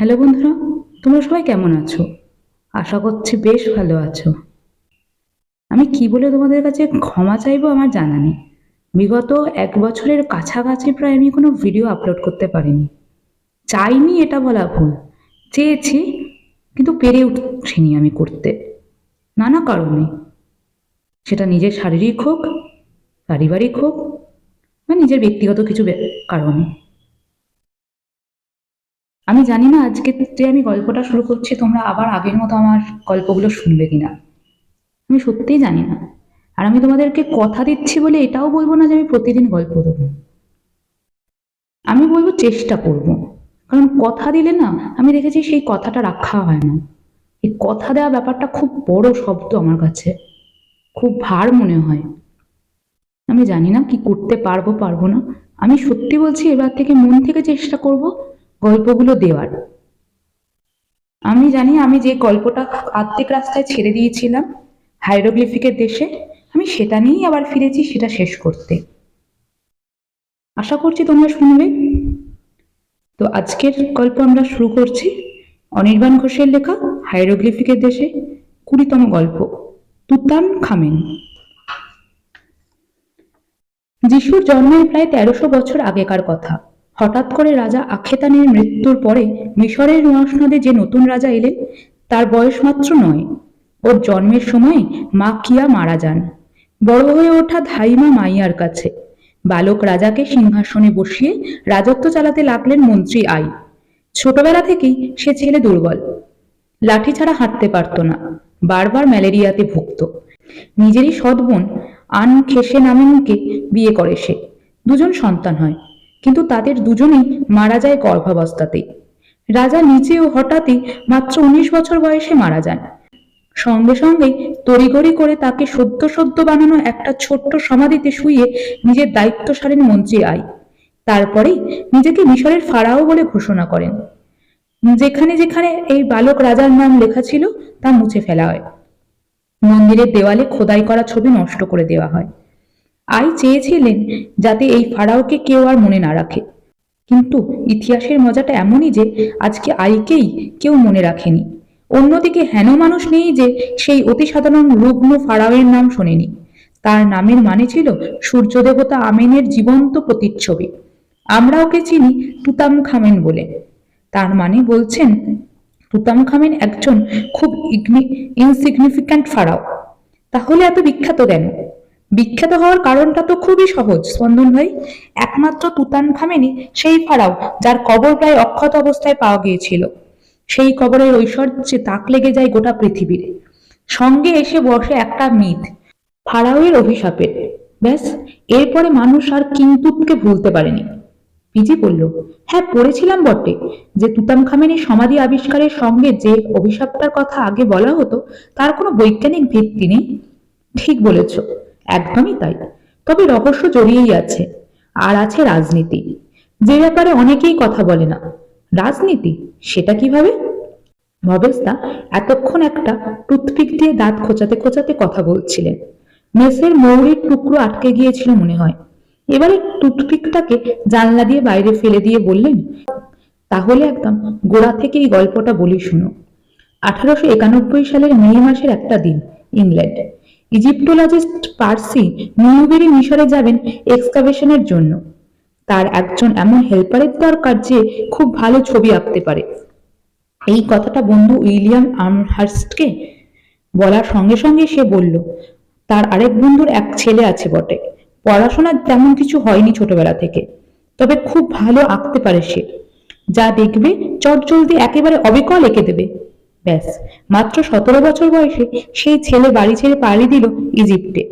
Hello বন্ধুরা, তোমরা সবাই কেমন আছো? আশা করছি বেশ ভালো আছো। আমি কি বলে তোমাদের কাছে ক্ষমা চাইব আমার জানা নেই। বিগত এক বছরের কাছাকাছি প্রায় আমি কোনো ভিডিও আপলোড করতে পারিনি। চাইনি এটা বলা ভুল, চেয়েছি, কিন্তু পেরে উঠছিনি আমি করতে। নানা কারণে। সেটা নিজের শারীরিক হোক, পারিবারিক হোক, বা নিজের ব্যক্তিগত কিছু কারণে। আমি জানি না আজকে যে আমি গল্পটা শুরু করছি, তোমরা আবার আগের মতো আমার গল্পগুলো শুনবে কিনা। আমি সত্যিই জানি না। আর আমি তোমাদেরকে কথা দিচ্ছি বলে এটাও বলব না যে আমি প্রতিদিন গল্প দেবো। আমি বলব চেষ্টা করব। কারণ কথা দিলে না, আমি দেখেছি সেই কথাটা রাখা হয় না। এই কথা দেওয়া ব্যাপারটা খুব বড় শব্দ আমার কাছে। খুব ভার মনে হয়। আমি জানি না কি করতে পারব পারব না। আমি সত্যি বলছি, এবার থেকে মন থেকে চেষ্টা করব গল্পগুলো দেওয়ার। আমি জানি আমি যে গল্পটা আর্ধেক রাস্তায় ছেড়ে দিয়েছিলাম, হাইরোগ্লিফিকের দেশে, আমি সেটা নিয়েই আবার ফিরেছি, সেটা শেষ করতে। আশা করছি তোমরা শুনবে। তো আজকের গল্প আমরা শুরু করছি অনির্বাণ ঘোষের লেখা হাইরোগ্লিফিকের দেশে, কুড়িতম গল্প, তুতান খামেন। যিশুর জন্মের প্রায় তেরোশো বছর আগেকার কথা। হঠাৎ করে রাজা আখেতানের মৃত্যুর পরে মিশরের মহাসনদে যে নতুন রাজা এলেন, তার বয়স মাত্র নয়। ওর জন্মের সময় মা কিয়া মারা যান। বড় হয়ে ওঠা ধাইমা মাইয়ার কাছে। বালক রাজাকে সিংহাসনে বসিয়ে রাজত্ব চালাতে লাগলেন মন্ত্রী আই। ছোটবেলা থেকেই সে ছেলে দুর্বল। লাঠি ছাড়া হাঁটতে পারত না। বারবার ম্যালেরিয়াতে ভুগত। নিজেরই সৎ বোন আন খেসে নামেনকে বিয়ে করে সে। দুজন সন্তান হয়। কিন্তু তাদের দুজনেই মারা যায় গর্ভাবস্থাতেই রাজা নিজেও হঠাৎই মাত্র উনিশ বছর বয়সে মারা যান। সঙ্গে সঙ্গে তড়িগড়ি করে তাকে সদ্য সদ্য বানানো একটা ছোট্ট সমাধিতে শুইয়ে নিজের দায়িত্ব সারেন মন্ত্রী আই। তারপরেই নিজেকে মিশরের ফারাও বলে ঘোষণা করেন। যেখানে যেখানে এই বালক রাজার নাম লেখা ছিল তা মুছে ফেলা হয়। মন্দিরের দেওয়ালে খোদাই করা ছবি নষ্ট করে দেওয়া হয়। আই চেয়েছিলেন যাতে এই ফারাওকে কেউ আর মনে না রাখে। কিন্তু ইতিহাসের মজাটা এমনই যে, আজকে আইকেই কেউ মনে রাখেনি। অন্যদিকে হেন মানুষ নেই যে, সেই অতি সাধারণ রুগ্ন ফারাওয়ের নাম শোনেনি। তার নামের মানে ছিল সূর্য দেবতা আমেনের জীবন্ত প্রতিচ্ছবি। আমরা ওকে চিনি তুতাম খামেন বলে। তার মানে বলছেন তুতাম খামেন একজন খুব ইনসিগনিফিক্যান্ট ফারাও। তাহলে এত বিখ্যাত কেন? বিখ্যাত হওয়ার কারণটা তো খুবই সহজ, স্পন্দন ভাই। একমাত্র তুতান খামেনি, সেই ফারাও, যার কবর প্রায় অক্ষত অবস্থায় পাওয়া গিয়েছিল। সেই কবরের ঐশ্বর্যে তাক লেগে যায় গোটা পৃথিবীর। সঙ্গে এসে বসে একটা মিথ, ফারাওয়ের অভিশাপের। ব্যাস, এরপরে মানুষ আর কিন্তুতকে ভুলতে পারেনি। পিজি বলল হ্যাঁ পড়েছিলাম বটে। যে তুতাম খামেনের সমাধি আবিষ্কারের সঙ্গে যে অভিশাপটার কথা আগে বলা হতো, তার কোনো বৈজ্ঞানিক ভিত্তি নেই? ঠিক বলেছ। একদমই তাই। তবে রহস্য জড়িয়েই আছে। আর আছে রাজনীতি। যে ব্যাপারে অনেকেই কথা বলে না। রাজনীতি? সেটা কীভাবে? ভবেশদা এতক্ষণ একটা টুথপিক দিয়ে দাঁত খোঁচাতে খোঁচাতে কথা বলছিলেন। মেসের মৌরির টুকরো আটকে গিয়েছিল মনে হয়। এবারে টুথপিকটাকে জানলা দিয়ে বাইরে ফেলে দিয়ে বললেন, তাহলে একদম গোড়া থেকে এই গল্পটা বলি শুনো। আঠারোশো একানব্বই সালের মে মাসের একটা দিন, ইংল্যান্ড। ইজিপ্টোলজিস্ট পার্সি নিউবেরি মিশরে যাবেন এক্সকাভেশনের জন্য। তার একজন এমন হেল্পারের দরকার যে খুব ভালো ছবি আঁকতে পারে। এই কথাটা বন্ধু উইলিয়াম আমহার্স্টকে বলার সঙ্গে সঙ্গে সে বলল, তার আরেক বন্ধুর এক ছেলে আছে বটে। পড়াশোনা তেমন কিছু হয়নি ছোটবেলা থেকে, তবে খুব ভালো আঁকতে পারে সে। যা দেখবে চটজলদি একেবারে অবিকল এঁকে দেবে। ব্যাস। মাত্র সতেরো বছর বয়সে সেই ছেলে বাড়ি ছেড়ে পাড়ি দিল ইজিপ্টে।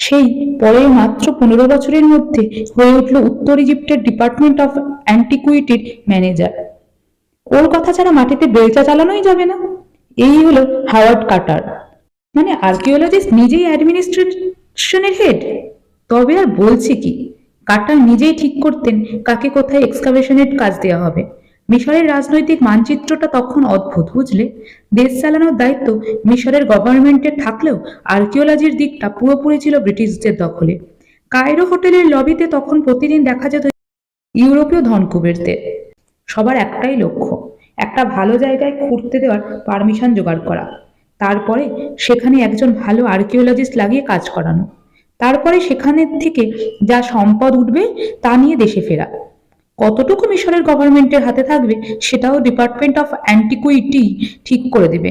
সেই পরে মাত্র পনেরো বছরের মধ্যে হয়ে উঠল উত্তর ইজিপ্টের ডিপার্টমেন্ট অফ অ্যান্টিকুইটির ম্যানেজার ওর কথা ছাড়া মাটিতে বেলচা চালানোই যাবে না। এই হলো হাওয়ার্ড কাটার। মানে আর্কিওলজিস্ট নিজেই অ্যাডমিনিস্ট্রেশনের হেড তবে আর বলছি কি কাটার নিজেই ঠিক করতেন, কাকে কোথায় এক্সকাভেশনের কাজ দেওয়া হবে। মিশরের রাজনৈতিক মানচিত্রটা তখন অদ্ভুত, বুঝলে? দেশ চালানোর দায়িত্ব মিশরের গভর্নমেন্টের থাকলেও আর্কিওলজির দিকটা পুরোপুরি ছিল ব্রিটিশদের দখলে। কায়রো হোটেলের লবিতে তখন প্রতিদিন দেখা যেত ইউরোপীয় ধনকুবেরদের। সবার একটাই লক্ষ্য, একটা ভালো জায়গায় খুঁড়তে দেওয়ার পারমিশন জোগাড় করা। তারপরে সেখানে একজন ভালো আর্কিওলজিস্ট লাগিয়ে কাজ করানো। তারপরে সেখানে থেকে যা সম্পদ উঠবে তা নিয়ে দেশে ফেরা। কতটুকু মিশরের গভর্নমেন্টের হাতে থাকবে সেটাও ডিপার্টমেন্ট অফ অ্যান্টিকুইটি ঠিক করে দেবে।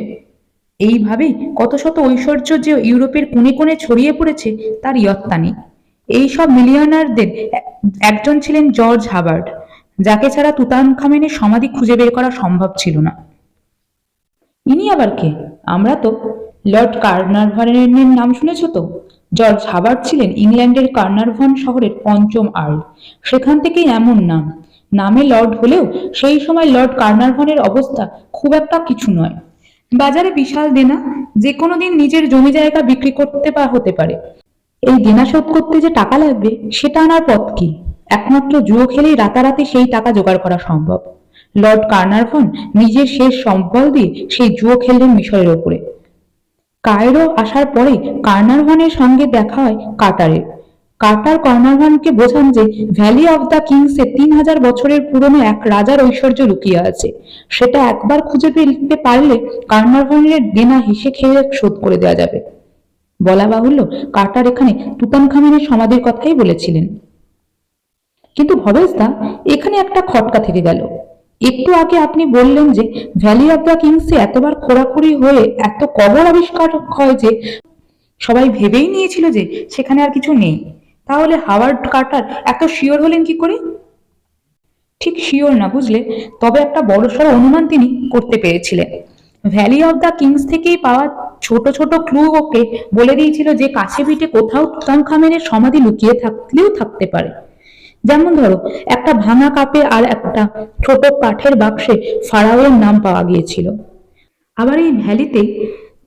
এইভাবেই কত শত ঐশ্বর্য যে ইউরোপের কোণে কোণে ছড়িয়ে পড়েছে, তার ইয়ত্তা নেই। এইসব মিলিয়নারদের একজন ছিলেন জর্জ হাবার্ড যাকে ছাড়া তুতান খামেনের সমাধি খুঁজে বের করা সম্ভব ছিল না। ইনি আবার কে? আমরা তো লর্ড কার্নারভনের নাম শুনেছ তো? জর্জ হাবার্ড ছিলেন ইংল্যান্ডের কার্নারভন শহরের পঞ্চম আর্ল। সেখান থেকেই এমন নাম। নামে লর্ড হলেও সেই সময় লর্ড কার্নারভনের অবস্থা খুব একটা কিছু নয়। বাজারে বিশাল দেনা, যে কোনো দিন নিজের জমি জায়গা বিক্রি করতে বা হতে পারে। এই দেনা শোধ করতে যে টাকা লাগবে, সেটা আনার পথ কি? একমাত্র জুয়ো খেলেই রাতারাতি সেই টাকা জোগাড় করা সম্ভব। লর্ড কার্নারভন নিজের শেষ সম্বল দিয়ে সেই জুয়ো খেললেন মিশরের ওপরে। কায়রো আসার পরে কার্নারভনের সঙ্গে দেখা হয় কাটারের কাটার কর্নারভনকে বোঝান যে, ভ্যালি অফ দ্য কিংসে তিন হাজার বছরের পুরনো এক রাজার ঐশ্বর্য লুকিয়ে আছে। সেটা একবার খুঁজে ফেলতে পারলে কার্নারভনের দেনা হেসে খেয়ে শোধ করে দেওয়া যাবে। বলা বাহুল্য কাটার এখানে তুতান খামেনের সমাধির কথাই বলেছিলেন। কিন্তু ভবেশদা, এখানে একটা খটকা থেকে গেল। একটু আগে আপনি বললেন যে ভ্যালি অফ দ্য কিংসে এতবার খোরাখুরি হয়ে এত কবর আবিষ্কার হয় যে সবাই ভেবেই নিয়েছিল যে সেখানে আর কিছু নেই। তাহলে হাওয়ার্ড কার্টার এত শিওর হলেন কি করে? ঠিক শিওর না বুঝলে, তবে একটা বড়সড় অনুমান তিনি করতে পেরেছিলেন। ভ্যালি অফ দ্য কিংস থেকেই পাওয়া ছোট ছোট ক্লু ওকে বলে দিয়েছিল যে কাছে পিঠে কোথাও তুতানখামেনের সমাধি লুকিয়ে থাকলেও থাকতে পারে। যেমন ধরো, একটা ভাঙা কাপে আর একটা ছোট কাঠের বাক্সে ফারাওয়ের নাম পাওয়া গিয়েছিল। আবার এই ভ্যালিতে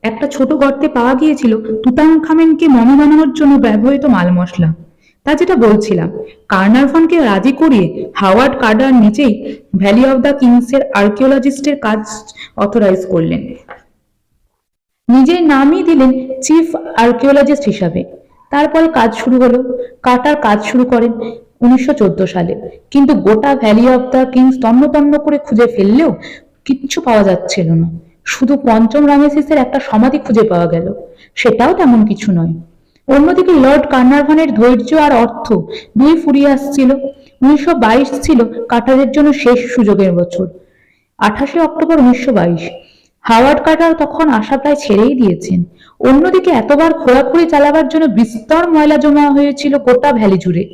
একটা ছোট গর্তে পাওয়া গিয়েছিল তুতান খামেনকে মমি বানানোর জন্য ব্যবহৃত মাল মশলা তা যেটা বলছিলাম কার্নারভনকে রাজি করিয়ে হাওয়ার্ড কার্ডার নিচেই ভ্যালি অফ দ্য কিংসের আর্কিওলজিস্টের কাজ অথরাইজ করলেন। নিজের নামই দিলেন চিফ আর্কিওলজিস্ট হিসাবে। তারপর কাজ শুরু হলো, কাটার কাজ শুরু করেন উনিশশো চোদ্দ সালে। কিন্তু গোটা ভ্যালি অফ দ্য কিংস তন্ন তন্ন করে খুঁজে ফেললেও কিচ্ছু পাওয়া যাচ্ছিল না। শুধু পঞ্চম রামেসিসের একটা সমাধি খুঁজে পাওয়া গেল। সেটাও তেমন কিছু নয়। অন্যদিকে লর্ড কার্নারভানের ধৈর্য আর অর্থ দুই ফুরিয়ে আসছিল। উনিশশো বাইশ ছিল কাটারের জন্য শেষ সুযোগের বছর। আঠাশে অক্টোবর উনিশশো বাইশ। হাওয়ার্ড কাটার তখন আশা প্রায় ছেড়েই দিয়েছেন। অন্যদিকে এতবার খোঁড়াখুড়ি চালাবার জন্য বিস্তর ময়লা জমা হয়েছিল গোটা ভ্যালি জুড়ে।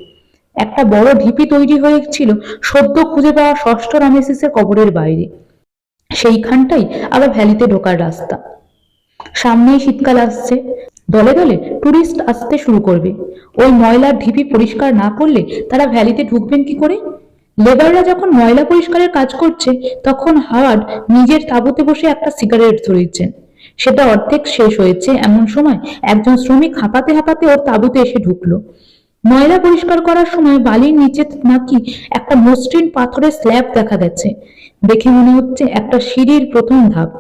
একটা বড় ঢিপি তৈরি হয়েছিল সদ্য খুঁজে পাওয়া ষষ্ঠ রামেসিসের কবরের বাইরে। সেইখানটাই আবার ভ্যালিতে ঢোকার রাস্তা। সামনেই শীতকাল আসছে। দলে দলে টুরিস্ট আসতে শুরু করবে। ওই ময়লার ঢিপি পরিষ্কার না করলে তারা ভ্যালিতে ঢুকবেন কি করে? লেবাররা যখন ময়লা পরিষ্কারের কাজ করছে, তখন হাওয়ার্ড নিজের তাঁবুতে বসে একটা সিগারেট ধরিয়েছেন সেটা অর্ধেক শেষ হয়েছে এমন সময় একজন শ্রমিক হাঁপাতে হাঁপাতে ওর তাঁবুতে এসে ঢুকলো। ময়লা পরিষ্কার করার সময় বালির নিচে নাকি একটা মসৃণ পাথরের স্ল্যাব দেখা গেছে। দেখে মনে হচ্ছে একটা সিঁড়ির প্রথম ধাপ।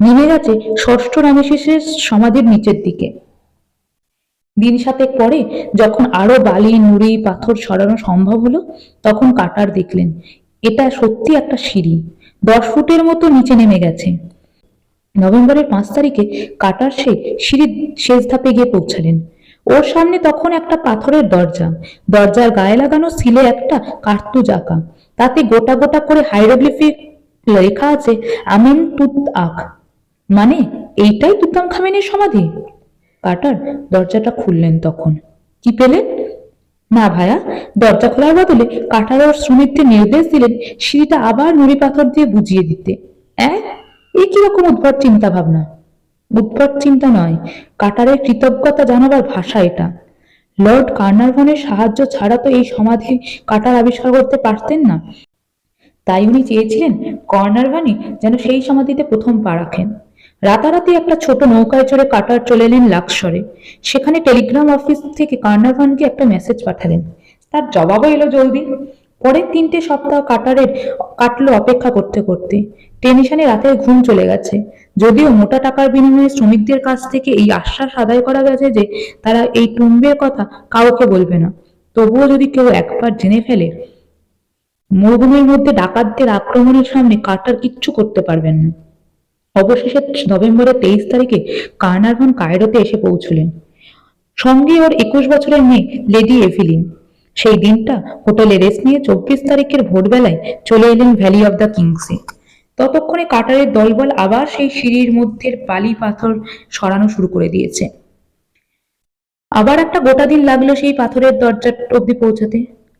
নেমে গেছে ষষ্ঠ রামেশেষের সমাধির নিচের দিকে। দিন সাতেক পরে যখন আরও বালি, নুড়ি, পাথর সরানো সম্ভব হলো, তখন কাটার দেখলেন, এটা সত্যি একটা সিঁড়ি। দশ ফুটের মতো নিচে নেমে গেছে। নভেম্বরের পাঁচ তারিখে কাটার সে সিঁড়ির শেষ ধাপে গিয়ে পৌঁছালেন। ওর সামনে তখন একটা পাথরের দরজা। দরজার গায়ে লাগানো সিলে একটা কার্তুজ আঁকা। তাতে গোটা গোটা করে হাইরোগ্লিফিক লেখা আছে, আমিন তুত আখ। মানে এইটাই তুতাম খামেনের সমাধি? কাটার দরজাটা খুললেন তখন। কি পেলেন? না ভায়া, দরজা খোলার বদলে কাটার ওর শ্রমিকদের নির্দেশ দিলেন সিঁড়িটা আবার নুড়ি পাথর দিয়ে বুঝিয়ে দিতে। এক এ কীরকম উদ্ভট চিন্তা ভাবনা উদ্ভট চিন্তা নয় কাটারের কৃতজ্ঞতা জানাবার ভাষা এটা। লর্ড কার্নারভনের সাহায্য ছাড়া তো এই সমাধি কাটার আবিষ্কার করতে পারতেন না। তাই উনি চেয়েছিলেন কর্নারভানি যেন সেই সমাধিতে প্রথম পা রাখেন। রাতারাতি একটা ছোট নৌকায় চড়ে কাটার চলে এলেন লাক্সরে। সেখানে টেলিগ্রাম অফিস থেকে কার্নারভানকে একটা মেসেজ পাঠালেন। তার জবাবও এলো জলদি। পরের তিনটে সপ্তাহ কাটারের, কাটলো অপেক্ষা করতে করতে। টেনশনে রাতের ঘুম চলে গেছে। যদিও মোটা টাকার বিনিময়ে শ্রমিকদের কাছ থেকে এই আশ্বাস আদায় করা গেছে যে তারা এই টুম্বের কথা কাউকে বলবে না। তবুও যদি কেউ একবার জেনে ফেলে, মরুভূমির মধ্যে ডাকাতদের আক্রমণের সামনে কাটার কিচ্ছু করতে পারবেন না। অবশেষে নভেম্বরের তেইশ তারিখে কার্নারভন কায়রোতে এসে পৌঁছলেন। সঙ্গে ওর একুশ বছরের মেয়ে লেডি এভিলিন। সেই দিনটা হোটেলে রেস্ট নিয়ে চব্বিশ তারিখের ভোরবেলায় চলে এলেন ভ্যালি অব দ্য কিংসে ততক্ষণে কাটারের দলবল আবার সেই সিঁড়ির মধ্যে বালি পাথর সরানো শুরু করে দিয়েছে। আবার একটা গোটা দিন লাগল সেই পাথরের দরজা অব্দি পৌঁছাতে।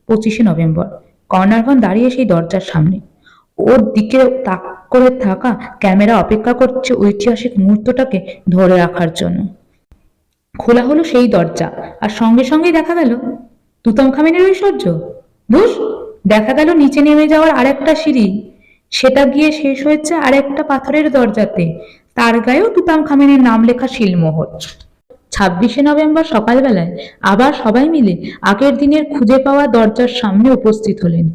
পঁচিশে নভেম্বর কর্নারভন দাঁড়িয়ে সেই দরজার সামনে। ওর দিকে তাক করে থাকা ক্যামেরা অপেক্ষা করছে ঐতিহাসিক মুহূর্তটাকে ধরে রাখার জন্য। খোলা হলো সেই দরজা, আর সঙ্গে সঙ্গেই দেখা গেল তুতম খামিনের ঐশ্বর্য? বুঝ দেখা গেল নিচে নেমে যাওয়ার আরেকটা সিঁড়ি। সেটা গিয়ে শেষ হয়েছে আরেকটা পাথরের দরজাতে। তার গায়েও তুতাম খামিনের নাম লেখা শিলমোহর। ছাব্বিশে নভেম্বর সকালবেলায় আবার সবাই মিলে আগের দিনের খুঁজে পাওয়া দরজার সামনে উপস্থিত হলেন।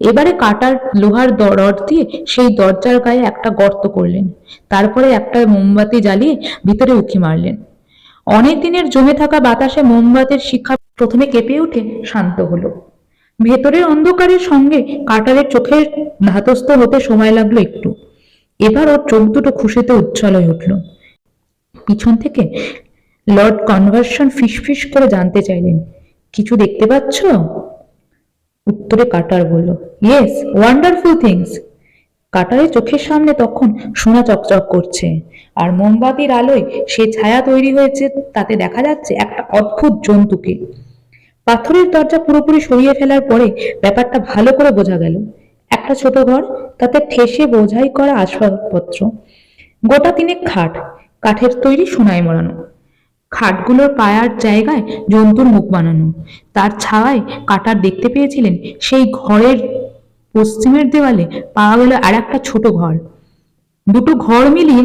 এবারে কাটার লোহার রড দিয়ে সেই দরজার গায়ে একটা গর্ত করলেন। তারপরে একটা মোমবাতি জ্বালিয়ে ভিতরে উঁকি মারলেন। অনেক দিনের জমে থাকা বাতাসে মোমবাতির শিখা প্রথমে কেঁপে উঠে শান্ত হলো। ভেতরের অন্ধকারের সঙ্গে কাটারের চোখের ধাতস্থ হতে সময় লাগল একটু। এবার ওর চোখ দুটো খুশিতে উজ্জ্বল হয়ে উঠল। পিছন থেকে লর্ড কনভার্সন ফিসফিস করে জানতে চাইলেন, কিছু দেখতে পাচ্ছ? উত্তরে কাটার বলল ইয়েস ওয়ান্ডারফুল থিংস কাটারের চোখের সামনে তখন সোনা চকচক করছে। আর মোমবাতির আলোয় সে ছায়া তৈরি হয়েছে, তাতে দেখা যাচ্ছে একটা অদ্ভুত জন্তুকে। পাথরের দরজা পুরোপুরি সরিয়ে ফেলার পরে ব্যাপারটা ভালো করে বোঝা গেল। একটা ছোট ঘর, তাতে ঠেসে বোঝাই করা আসবাবপত্র। গোটা তিনেক খাট, কাঠের তৈরি সোনায় মোড়ানো। খাটগুলোর পায়ার জায়গায় জন্তুর মুখ বানানো। তার ছাওয়ায় কাটার দেখতে পেয়েছিলেন সেই ঘরের পশ্চিমের দেওয়ালে পাওয়া গেল আর একটা ছোট ঘর। দুটো ঘর মিলিয়ে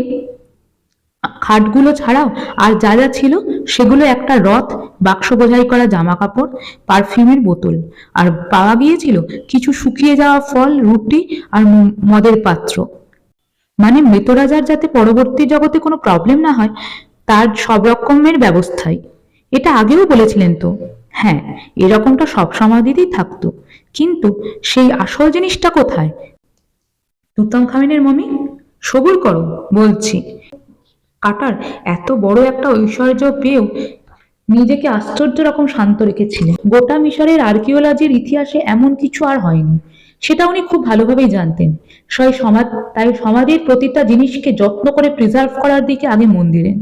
খাটগুলো ছাড়াও আর যা যা ছিল সেগুলো একটা রথ, বাক্স বোঝাই করা জামা কাপড় পারফিউমের বোতল। আর পাওয়া গিয়েছিল কিছু শুকিয়ে যাওয়া ফল, রুটি আর মদের পাত্র। মানে মৃত রাজার যাতে পরবর্তী জগতে কোনো প্রবলেম না হয়, তার সব রকমের ব্যবস্থাই। এটা আগেও বলেছিলেন তো? হ্যাঁ এরকমটা সব সমাধিতেই থাকতো। কিন্তু সেই আসল জিনিসটা কোথায়? তুতাম খামিনের মমি, সবুর করো, বলছি। কাটার এত বড় একটা ঐশ্বর্য পেয়েও নিজেকে আশ্চর্য রকম শান্ত রেখেছিলেন। গোটা মিশরের আর্কিওলজির ইতিহাসে এমন কিছু আর হয়নি। সেটা উনি খুব ভালোভাবেই জানতেন। সেই সমাজ তাই সমাধির প্রতিটা জিনিসকে যত্ন করে প্রিজার্ভ করার দিকে আগে মন দিলেন।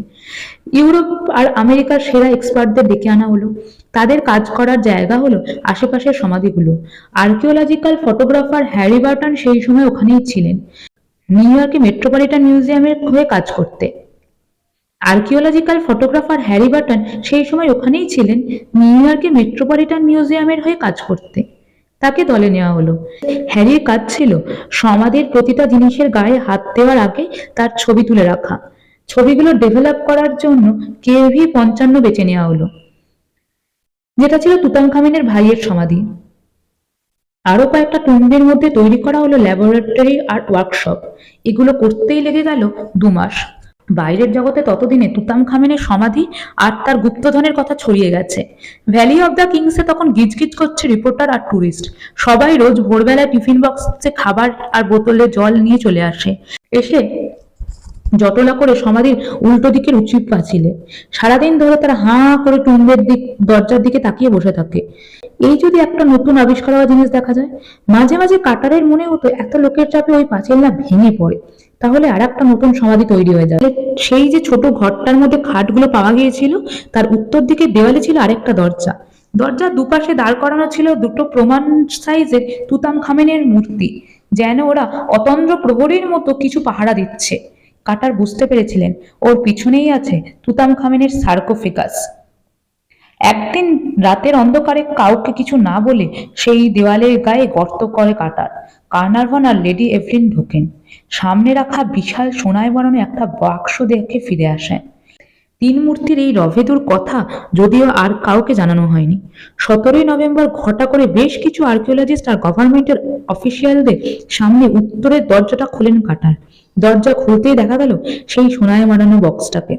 ইউরোপ আর আমেরিকার সেরা এক্সপার্টদের ডেকে আনা হলো। তাদের কাজ করার জায়গা হলো আশেপাশের সমাধিগুলো। আর্কিওলজিক্যাল ফটোগ্রাফার হ্যারি বার্টন সেই সময় ওখানেই ছিলেন। নিউ ইয়র্কে মেট্রোপলিটন মিউজিয়ামের হয়ে কাজ করতে। আর্কিওলজিক্যাল ফটোগ্রাফার হ্যারি বাটন সেই সময় ওখানেই ছিলেন নিউ ইয়র্কে মেট্রোপলিটন মিউজিয়ামের হয়ে কাজ করতে। তাকে দলে নেওয়া হলো। হ্যারির কাজ ছিল সমাধির প্রতিটা জিনিসের গায়ে হাত দেওয়ার আগে তার ছবি তুলে রাখা। ছবিগুলো ডেভেলপ করার জন্য কেভি পঞ্চান্ন বেছে নেওয়া হলো। যেটা ছিল তুতানখামিনের ভাইয়ের সমাধি। আরও কয়েকটা টুম্বের মধ্যে তৈরি করা হলো ল্যাবরেটরি আর ওয়ার্কশপ। এগুলো করতেই লেগে গেল দু মাস। বাইরের জগতে ততদিনে তুতাম খামেনের সমাধি আর তার গুপ্তধনের কথা ছড়িয়ে গেছে। ভ্যালি অব দ্য কিংসে তখন গিজগিজ করছে রিপোর্টার আর ট্যুরিস্ট সবাই রোজ ভোরবেলায় টিফিন বক্সে খাবার আর বোতলে জল নিয়ে চলে আসে। এসে জটলা করে সমাধির উল্টো দিকের উঁচু পাঁচিলে সারাদিন ধরে তারা হাঁ করে টুম্বের দিক, দরজার দিকে তাকিয়ে বসে থাকে। এই যদি একটা নতুন আবিষ্কার হওয়া জিনিস দেখা যায়, মাঝে মাঝে কাটারের মনে হতো এত লোকের চাপে ওই পাঁচিল না ভেঙে পড়ে। তাহলে আর একটা নতুন সমাধি তৈরি হয়ে যাবে সেই যে ছোট ঘরটার মধ্যে খাটগুলো পাওয়া গিয়েছিল, তার উত্তর দিকে দেওয়ালে ছিল আরেকটা দরজা। দরজার দুপাশে দাঁড় করানো ছিল দুটো প্রমাণ সাইজের তুতাম খামেনের মূর্তি, যেন ওরা অতন্দ্র প্রহরীর মতো কিছু পাহারা দিচ্ছে। কাটার বুঝতে পেরেছিলেন, ওর পিছনেই আছে তুতাম খামেনের সার্কোফিকাস একদিন রাতের অন্ধকারে কাউকে কিছু না বলে সেই দেওয়ালের গায়ে গর্ত করে কাটার, কার্নারভন আর লেডি এভলিন ঢোকেন। সামনে রাখা বিশাল সোনায় বানানো একটা বাক্স দেখে ফিরে আসেন। তিন মূর্তির এই রভেদুর কথা যদিও আর কাউকে জানানো হয়নি। সতেরোই নভেম্বর ঘটা করে বেশ কিছু আর্কিওলজিস্ট আর গভর্নমেন্টের অফিসিয়ালদের সামনে উত্তরের দরজাটা খুলেন কাটার। দরজা খুলতেই দেখা গেল সেই সোনায় বানানো বক্সটাকে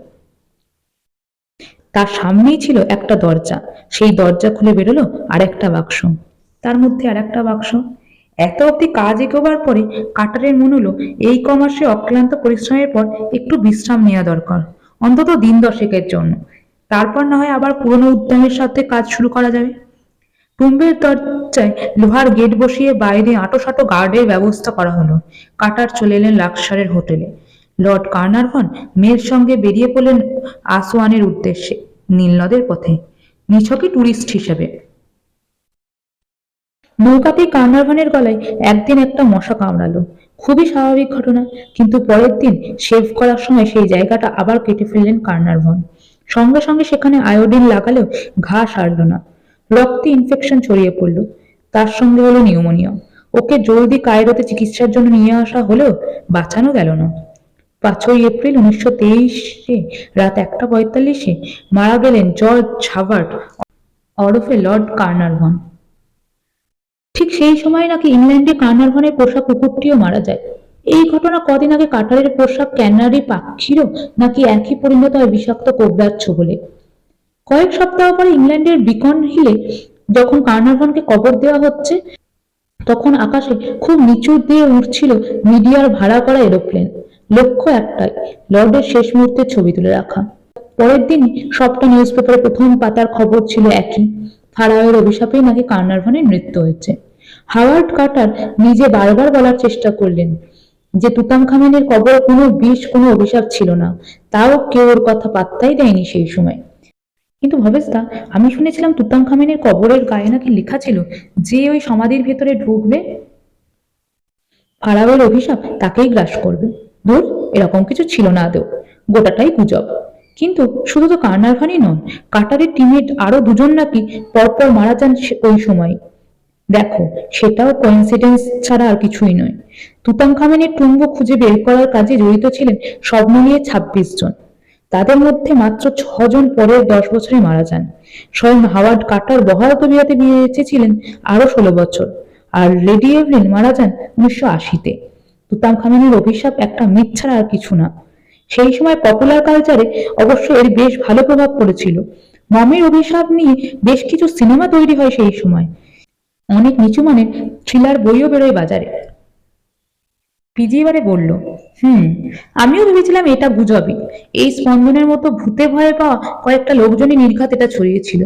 তার সামনেই ছিল একটা দরজা। সেই দরজা খুলে বেরোলো আর একটা বাক্স। তার মধ্যে আর একটা বাক্স। এত অবধি কাজ এগোবার পরে কাটারের মনে হলো, এই ক মাসে অক্লান্ত পরিশ্রমের পর একটু বিশ্রাম নেওয়া দরকার, অন্তত দিন দশেকের জন্য। তারপর না হয় আবার পুরনো উদ্যমের সাথে কাজ শুরু করা যাবে। টুম্বের দরজায় লোহার গেট বসিয়ে বাইরে আটোসাটো গার্ডের ব্যবস্থা করা হলো। কাটার চলে এলেন লাক্সারের হোটেলে। লর্ড কার্নারভন মেয়ের সঙ্গে বেরিয়ে পড়লেন আসওয়ানের উদ্দেশ্যে, নীলনদের পথে। নিছকই টুরিস্ট হিসেবে। নৌকাতেই কার্নারভানের গলায় একদিন একটা মশা কামড়ালো। খুবই স্বাভাবিক ঘটনা, কিন্তু পরের দিন শেভ করার সময় সেই জায়গাটা আবার কেটে ফেললেন কার্নারভন। সঙ্গে সঙ্গে সেখানে আয়োডিন লাগালেও ঘা সারল না। রক্তে ইনফেকশন ছড়িয়ে পড়ল। তার সঙ্গে হলো নিউমোনিয়া। ওকে জলদি কায়রোতে চিকিৎসার জন্য নিয়ে আসা হলেও বাঁচানো গেল না। পাঁচই এপ্রিল উনিশশো তেইশে রাত একটা পঁয়তাল্লিশে মারা গেলেন জর্জ হাভার্ড ওরফে লর্ড কার্নারভন। ঠিক সেই সময় নাকি ইংল্যান্ডে কার্নারভনের পোষা কুকুরটিও মারা যায়। এই ঘটনা কদিন আগে কাটারের পোশাক ক্যানারি পাখিরও নাকি একই পরিণত হয় বিষাক্ত কোবরার বলে। কয়েক সপ্তাহ পরে ইংল্যান্ডের বিকন হিলে যখন কার্নারভনকে কবর দেওয়া হচ্ছে, তখন আকাশে খুব নিচু দিয়ে উঠছিল মিডিয়ার ভাড়া করা এরোপ্লেন। লক্ষ্য একটাই, লর্ডের শেষ মুহূর্তের ছবি তুলে রাখা। পরের দিনই সবটা নিউজ পেপারে প্রথম পাতার খবর ছিল একই। ফারাওয়ের অভিশাপেই নাকি কার্নারভনের মৃত্যু হয়েছে। হাওয়ার্ড কার্টার নিজে বারবার বলার চেষ্টা করলেন যে তুতাম খামেনের কবর কোনো বিষ, কোনো অভিশাপ ছিল না। তাও কেউ ওর কথা পাত্তাই দেয়নি সেই সময়। কিন্তু ভবেশদা, আমি শুনেছিলাম তুতাম খামেনের কবরের গায়ে নাকি লেখা ছিল যে ওই সমাধির ভেতরে ঢুকবে। ফারাওয়ের অভিশাপ তাকেই গ্রাস করবে। ধর, এরকম কিছু ছিল না আদৌ। গোটাটাই গুজব। কিন্তু শুধু তো কার্নারভানই নন কাটারের টিমের আরও দুজন নাকি পরপর মারা যান ওই সময়। দেখো, সেটাও কোইন্সিডেন্স ছাড়া আর কিছুই নয়। তুতাম খামেনের টুম্ব খুঁজে বের করার কাজে জড়িত ছিলেন সব মিলিয়ে ছাব্বিশ জন। তাদের মধ্যে মাত্র ছজন পরের দশ বছরে মারা যান। স্বয়ং হাওয়ার্ড কাটার বহাল তবিয়াতে বেঁচেছিলেন আরও ষোলো বছর আর লেডি এভলিন মারা যান উনিশশো আশিতে। তুতাম খামেনের অভিশাপ একটা মিথ ছাড়া আর কিছু না। সেই সময় পপুলার কালচারে অবশ্য এর বেশ ভালো প্রভাব পড়েছিল। মমের অভিশাপ নিয়ে বেশ কিছু সিনেমা তৈরি হয় সেই সময়। অনেক নিচু মানের থ্রিলার বইও বেরোয় বাজারে। পিজি এবারে বলল, হুম, আমিও ভেবেছিলাম এটা গুজবই এই স্পন্দনের মতো ভূতে ভয়ে পাওয়া কয়েকটা লোকজনই নির্ঘাত এটা ছড়িয়েছিল।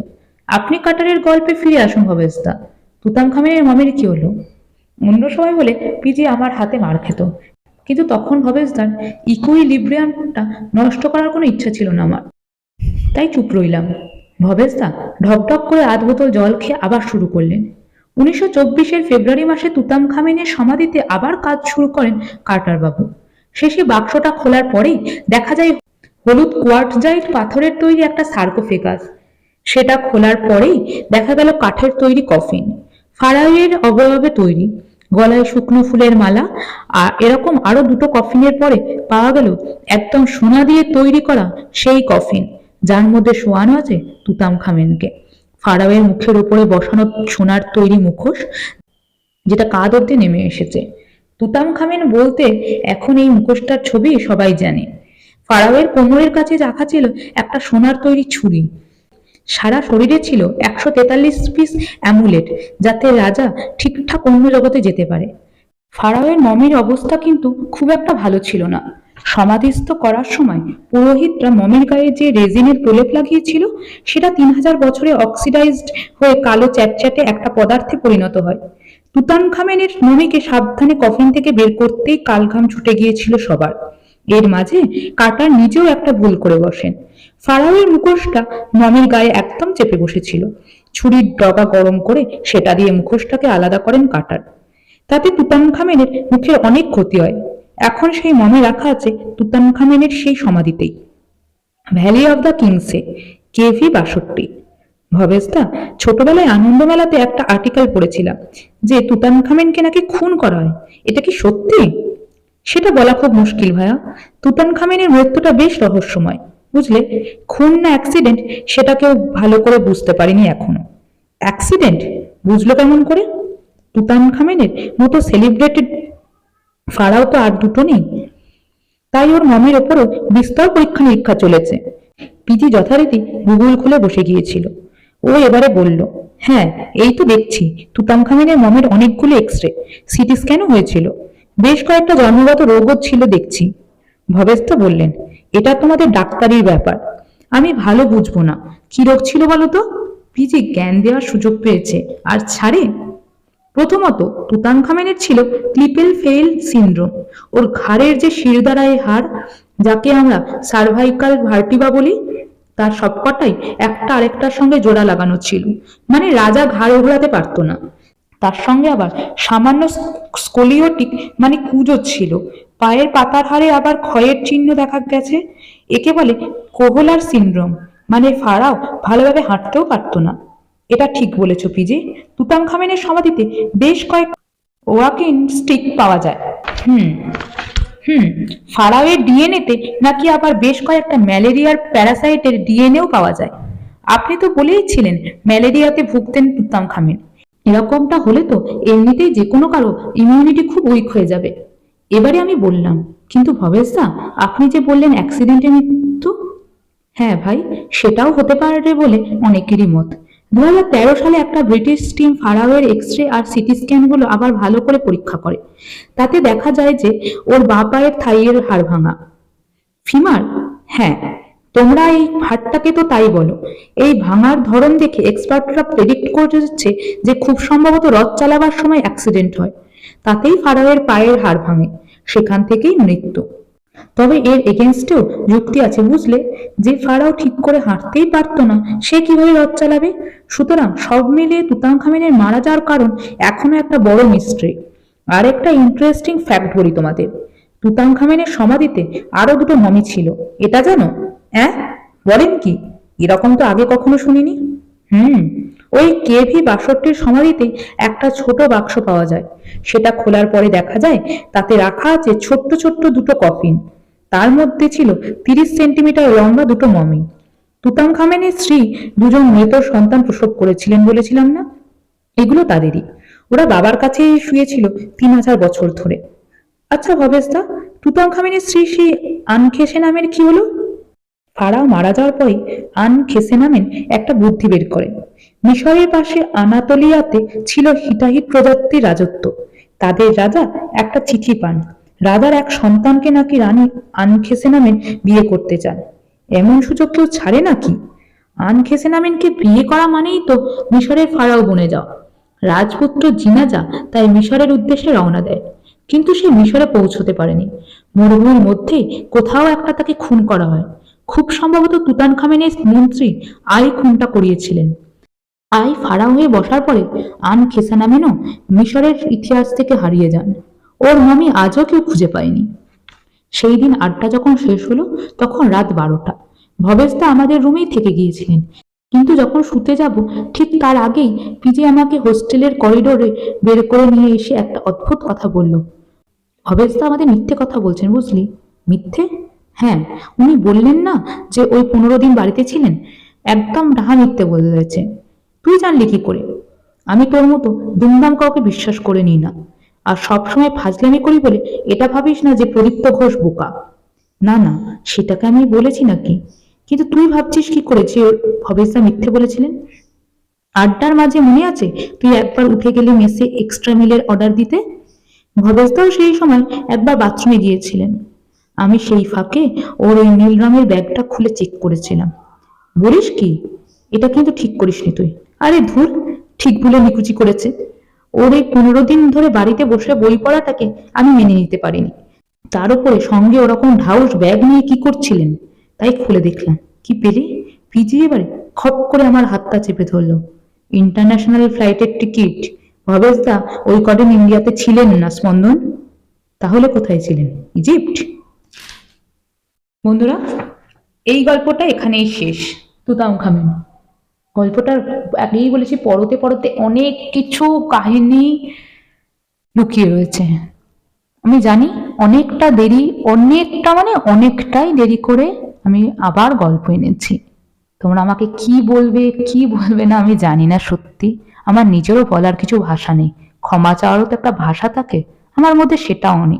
আপনি কাটারের গল্পে ফিরে আসুন ভবেশদা তুতাম খামেনের মামের কি হলো? অন্য সময় হলে পিজি আমার হাতে মার খেত। কিন্তু তখন ভবেশদার ইকুই লিব্রিয়ানটা নষ্ট করার কোনো ইচ্ছা ছিল না আমার। তাই চুপ রইলাম। ভবেশদা ঢকঢক করে আধ বোতল জল খেয়ে আবার শুরু করলেন। উনিশশো চব্বিশের ফেব্রুয়ারি মাসে তুতাম খামেনের সমাধিতে আবার কাজ শুরু করেন কার্টার বাবু শেষে বাক্সটা খোলার পরেই দেখা যায় হলুদ কোয়ার্টজাইট পাথরের তৈরি একটা সার্কোফেগাস। সেটা খোলার পরেই দেখা গেল কাঠের তৈরি কফিন। ফারাইয়ের অবয়বে তৈরি। গলায় শুকনো ফুলের মালা আর এরকম আরও দুটো কফিনের পরে পাওয়া গেল একদম সোনা দিয়ে তৈরি করা সেই কফিন, যার মধ্যে শোয়ানো আছে তুতাম খামেনকে ফারাওয়ের মুখের উপরে বসানো সোনার তৈরি মুখোশ, যেটা কাঁধ অব্দি নেমে এসেছে। তুতাম খামেন বলতে, এখন এই মুখোশটার ছবি সবাই জানে। ফারাওয়ের কোমরের কাছে রাখা ছিল একটা সোনার তৈরি ছুরি। সারা শরীরে ছিল একশো তেতাল্লিশ পিস অ্যামুলেট, যাতে রাজা ঠিকঠাক অন্য জগতে যেতে পারে। ফারাওয়ের মমির অবস্থা কিন্তু খুব একটা ভালো ছিল না। সমাধিস্থ করার সময় পুরোহিতরা মমির গায়ে যে রেজিনের প্রলেপ লাগিয়েছিল, সেটা তিন হাজার বছরে অক্সিডাইজড হয়ে কালো চ্যাটচ্যাটে একটা পদার্থে পরিণত হয়। তুতান খামেনের মমিকে সাবধানে কফিন থেকে বের করতেই কালঘাম ছুটে গিয়েছিল সবার। এর মাঝে কাটার নিজেও একটা ভুল করে বসেন। ফারাওয়ের মুখোশটা মমির গায়ে একদম চেপে বসেছিল। ছুরির ডগা গরম করে সেটা দিয়ে মুখোশটাকে আলাদা করেন কাটার। তাতে তুতানখামেনের মুখের অনেক ক্ষতি হয়। এখন সেই মমে রাখা আছে তুতানখামেনের সেই সমাধিতেই। ভ্যালি অব দ্য কিংসে কেভি বাষট্টি। ভবেশদা, ছোটবেলায় আনন্দ মেলাতে একটা আর্টিকেল পড়েছিলাম যে তুতানখামেনকে নাকি খুন করা হয়। এটা কি সত্যি? সেটা বলা খুব মুশকিল ভাইয়া তুতানখামেনের মৃত্যুটা বেশ রহস্যময়, বুঝলে? খুন না অ্যাক্সিডেন্ট সেটা কেউ ভালো করে বুঝতে পারিনি এখনও। অ্যাক্সিডেন্ট বুঝলো কেমন করে? তুতানখামেনের মতো সেলিব্রেটেড ফাড়াও তো আর দুটো নেই। তাই ওর মমের ওপরও বিস্তর পরীক্ষা নিরীক্ষা চলেছে। পিজি যথারীতি গুগল খুলে বসে গিয়েছিল। ও এবারে বলল হ্যাঁ এই তো দেখছি। তুতানখামেনের মমের অনেকগুলো এক্স রে সিটি স্ক্যানও হয়েছিল। বেশ কয়েকটা জন্মগত রোগও ছিল দেখছি। ভবেশ তো বললেন, এটা তোমাদের ডাক্তারির ব্যাপার। আমি ভালো বুঝব না। কি রোগ ছিল বলো তো? পিজি জ্ঞান দেওয়ার সুযোগ পেয়েছে। আর ছাড়ে? প্রথমত তুতানখামেনের ছিল ক্লিপেল ফেইল সিন্ড্রোম। ওর ঘাড়ের যে শিরদাঁড়ায় হাড়, যাকে আমরা সার্ভাইকাল ভার্টিবা বলি, তার সবকটাই একটা আরেকটার সঙ্গে জোড়া লাগানো ছিল। মানে রাজা ঘাড় ওঘলাতে পারতো না। তার সঙ্গে আবার সামান্য স্কোলিওটিক মানে কুজো ছিল। পায়ের পাতার হাড়ে আবার ক্ষয়ের চিহ্ন দেখা গেছে। একে বলে কোহলার সিন্ড্রোম। মানে ফাড়াও ভালোভাবে হাঁটতেও পারতো না। এটা ঠিক বলেছ, পিজে। তুতান খামেনের সমাধিতে বেশ কয়েক ওয়াকিং স্টিক পাওয়া যায়। হুম হুম, ফারাওয়ের ডিএনএতে নাকি আবার বেশ কয়েকটা ম্যালেরিয়ার প্যারাসাইটের ডিএনএও পাওয়া যায়। আপনি তো বলেই ছিলেন ম্যালেরিয়াতে ভুগতেন তুতাম খামেন এরকমটা হলে তো এমনিতেই যে কোনো কারও ইমিউনিটি খুব উইক হয়ে যাবে। এবারে আমি বললাম, কিন্তু ভবেশদা আপনি যে বললেন অ্যাক্সিডেন্টে মৃত্যু? হ্যাঁ ভাই, সেটাও হতে পারে বলে অনেকেরই মত। দু হাজার তেরো সালে একটা ব্রিটিশ টিম ফারাওয়ের এক্স রে আর সিটি স্ক্যানগুলো আবার ভালো করে পরীক্ষা করে। তাতে দেখা যায় যে ওর বাঁ পায়ের থাইয়ের হাড় ভাঙা। ফিমার হ্যাঁ তোমরা এই হাড়টাকে তো তাই বলো। এই ভাঙার ধরন দেখে এক্সপার্টরা প্রেডিক্ট করছে যে খুব সম্ভবত রথ চালাবার সময় অ্যাক্সিডেন্ট হয়। তাতেই ফারাওয়ের পায়ের হাড় ভাঙে। সেখান থেকেই মৃত্যু। তবে এর এগেনস্টেও যুক্তি আছে বুঝলে? যে ফারাও ঠিক করে হাঁটতেই পারতো না, সে কীভাবে রথ চালাবে? সুতরাং সব মিলিয়ে তুতানখামেনের মারা যাওয়ার কারণ এখনও একটা বড় মিস্ট্রি আর একটা ইন্টারেস্টিং ফ্যাক্ট বলি তোমাদের তুতানখামেনের সমাধিতে আরও দুটো মমি ছিল। এটা জানো? হ্যাঁ বলেন কি? এরকম তো আগে কখনো শুনিনি? হুম। ওই কেভি বাষট্টির সমাধিতে একটা ছোট বাক্স পাওয়া যায়। সেটা খোলার পরে দেখা যায় তাতে রাখা আছে ছোট্ট ছোট্ট দুটো কফিন তার মধ্যে ছিল তিরিশ সেন্টিমিটার লম্বা দুটো মমি। তুতাম খামেনের স্ত্রী দুজন মৃত সন্তান প্রসব করেছিলেন বলেছিলাম না? এগুলো তাদেরই। ওরা বাবার কাছেই শুয়েছিল তিন হাজার বছর ধরে। আচ্ছা ভবেশদা তুতাম খামেনের স্ত্রী সেই আনখেসে নামের কি হলো? ফারাও মারা যাওয়ার পরে আন খেসে নামেন একটা বুদ্ধি বের করেন মিশরের পাশে আনাতলিয়াতে ছিল হিটাহিট প্রজাতির রাজত্ব। তাদের রাজা একটা চিঠি পান। রাজার এক সন্তানকে নাকি রানী আনখেসে নামেন বিয়ে করতে চান। এমন সুযোগ কেউ ছাড়ে নাকি? আনখেসে নামেনকে বিয়ে করা মানেই তো মিশরের ফারাও বনে যাওয়া। রাজপুত্র জিনাজা তাই মিশরের উদ্দেশ্যে রওনা দেয়। কিন্তু সে মিশরে পৌঁছতে পারেনি। মরুভূমির মধ্যে কোথাও একটা তাকে খুন করা হয়। খুব সম্ভবত তুতান খামেনের মন্ত্রী আই খুনটা করিয়েছিলেন। আই ফাড়া হয়ে বসার পরে আন খেসানামেনও মিশরের ইতিহাস থেকে হারিয়ে যান। ওর মামি আজও কেউ খুঁজে পায়নি। সেই দিন আড্ডা যখন শেষ হলো, তখন রাত বারোটা। ভবেশদা আমাদের রুমেই থেকে গিয়েছিলেন। কিন্তু যখন শুতে যাব, ঠিক তার আগেই পিজে আমাকে হোস্টেলের করিডোরে বের করে নিয়ে এসে একটা অদ্ভুত কথা বলল। ভবেশদা আমাদের মিথ্যে কথা বলছেন, বুঝলি? মিথ্যে? হ্যাঁ উনি বললেন না যে ওই পনেরো দিন বাড়িতে ছিলেন? একদম ডাহা মিথ্যে বলেছে তুই জানলি কি করে? আমি তোর মতো দুমদাম কাউকে বিশ্বাস করে নিই না। আর সবসময় ফাজলামি করি বলে এটা ভাবিস না যে প্রদীপ্ত ঘোষ বোকা। না না, সেটাকে আমি বলেছি নাকি? কিন্তু তুই ভাবছিস কি করে যে ভবেশদা মিথ্যে বলেছিলেন? আড্ডার মাঝে মনে আছে তুই একবার উঠে গেলি মেসে এক্সট্রা মিলের অর্ডার দিতে? ভবেশদাও সেই সময় একবার বাথরুমে গিয়েছিলেন। আমি সেই ফাঁকে ওর ওই নীল রঙের ব্যাগটা খুলে চেক করেছিলাম। বলিস কি? এটা কিন্তু ঠিক করিসনি তুই। আরে ধুর, ঠিক ভুলে নিকুচি করেছে। ওর এই পনেরো দিন ধরে বাড়িতে বসে বই পড়াটাকে আমি মেনে নিতে পারিনি। তার উপরে সঙ্গে ওরকম ঢাউস ব্যাগ নিয়ে কি করছিলেন? তাই খুলে দেখলাম। কি পেলে? পিজি এবারে? খপ করে আমার হাতটা চেপে ধরলো। ইন্টারন্যাশনাল ফ্লাইটের টিকিট। ভবেশদা ওই কদিন ইন্ডিয়াতে ছিলেন না, স্পন্দন। তাহলে কোথায় ছিলেন? ইজিপ্ট? বন্ধুরা, এই গল্পটা এখানেই শেষ। তুতাম খামেন গল্পটার আগেই বলেছি, পরতে পরতে অনেক কিছু কাহিনী লুকিয়ে রয়েছে। আমি জানি অনেকটা দেরি, অনেকটা মানে অনেকটাই দেরি করে আমি আবার গল্প এনেছি। তোমরা আমাকে কি বলবে কি বলবে না আমি জানি না সত্যি। আমার নিজেরও বলার কিছু ভাষা নেই। ক্ষমা চাওয়ারও তো একটা ভাষা থাকে, আমার মধ্যে সেটাও নেই।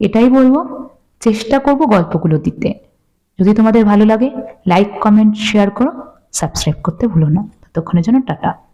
এটাই বলব, চেষ্টা করব গল্পগুলো দিতে। যদি তোমাদের ভালো লাগে লাইক কমেন্ট শেয়ার করো। সাবস্ক্রাইব করতে ভুলো না। ততক্ষণের জন্য টাটা।